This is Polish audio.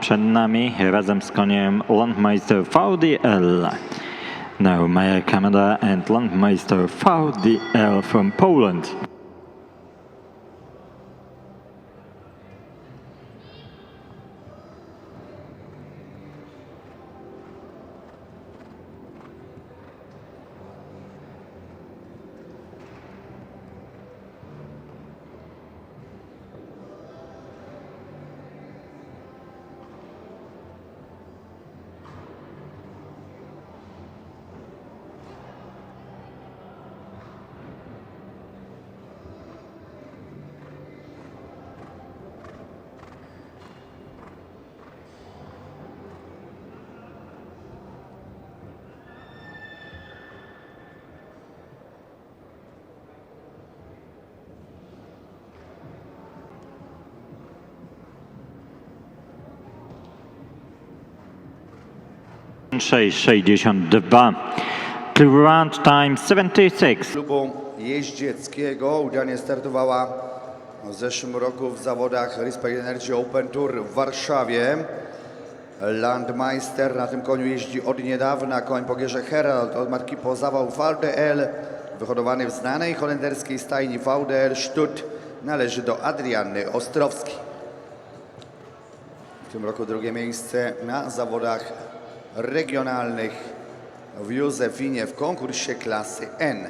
Przed nami razem z koniem Landmeister VDL. Now Meyer Canada and Landmeister VDL from Poland. Sześć sześćdziesiąt dwa. Clear round time 76. klubu jeździeckiego. Udanie startowała w zeszłym roku w zawodach Respect Energy Open Tour w Warszawie. Landmeister na tym koniu jeździ od niedawna. Koń pogierze Herald od marki Pozawał VDL. Wyhodowany w znanej holenderskiej stajni VDL Stutt należy do Adrianny Ostrowskiej. W tym roku drugie miejsce na zawodach regionalnych w Józefinie w konkursie klasy N.